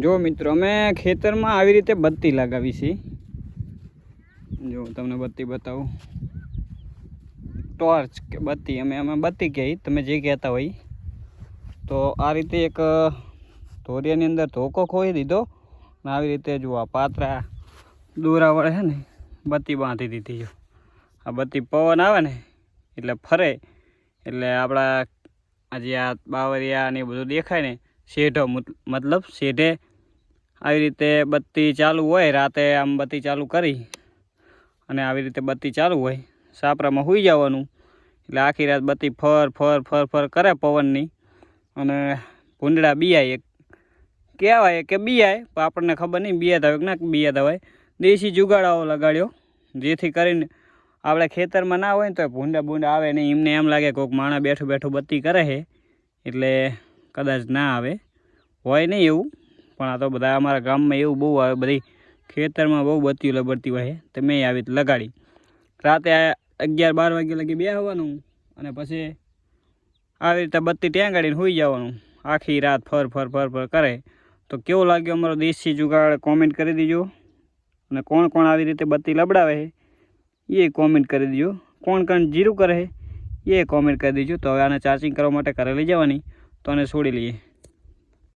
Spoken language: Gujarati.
જો મિત્રો, અમે ખેતરમાં આવી રીતે બત્તી લગાવી છે. જો, તમને બત્તી બતાવું. ટોર્ચ કે બત્તી, અમે અમે બત્તી કહી તમે જે કહેતા હોય. તો આ રીતે એક ધોરિયાની અંદર ધોકો ખોઈ દીધો. અને આવી રીતે જુઓ આ પાતરા દોરા વડે છે ને, બત્તી બાંધી દીધી જો આ બત્તી પવન આવે ને, એટલે ફરે. એટલે આપણા આજે આ બાવરિયા ને બધું દેખાય ને, શેઢો મત- મતલબ શેઢે આવી રીતે બત્તી ચાલુ હોય, રાતે આમ બત્તી ચાલુ કરી અને આવી રીતે બત્તી ચાલુ હોય, સાપરામાં સૂઈ જવાનું. એટલે આખી રાત બત્તી ફર ફર ફર ફર કરે પવનની અને ભૂંડડા બિયાય કહેવાય કે બિયાય, પણ આપણને ખબર નહીં બિયાતા હોય કે ના બિયાતા હોય. દેશી જુગાડાઓ લગાડ્યો, જેથી કરીને આપણે ખેતરમાં ના હોય ને તો ભૂંડા ભૂંડા આવે નહીં. એમને એમ લાગે કોઈક માણસ બેઠું બેઠું બત્તી કરે છે. એટલે કદાચ ના આવે. હોય નહીં એવું. પણ આ તો બધા અમારા ગામમાં એવું બહુ આવે, બધી ખેતરમાં બહુ બત્તીઓ લબડતી હોય તો મેં આવી લગાડી. રાતે અગિયાર બાર વાગે લગી બેસવાનું અને પછી આવી રીતે બત્તી ત્યાં ગાડીને હોઈ જવાનું. આખી રાત ફર ફર ફર ફર કરે. તો કેવો લાગ્યો અમારો દેશી જુગાડ? કોમેન્ટ કરી દીજો. અને કોણ કોણ આવી રીતે બત્તી લબડાવે એ કોમેન્ટ કરી દીજો. કોણ કોણ જીરું કરે છે, એ કોમેન્ટ કરી દીજો. તો હવે આને ચાર્જિંગ કરવા માટે ઘરે લઈ જવાની. તો આને છોડી લઈએ.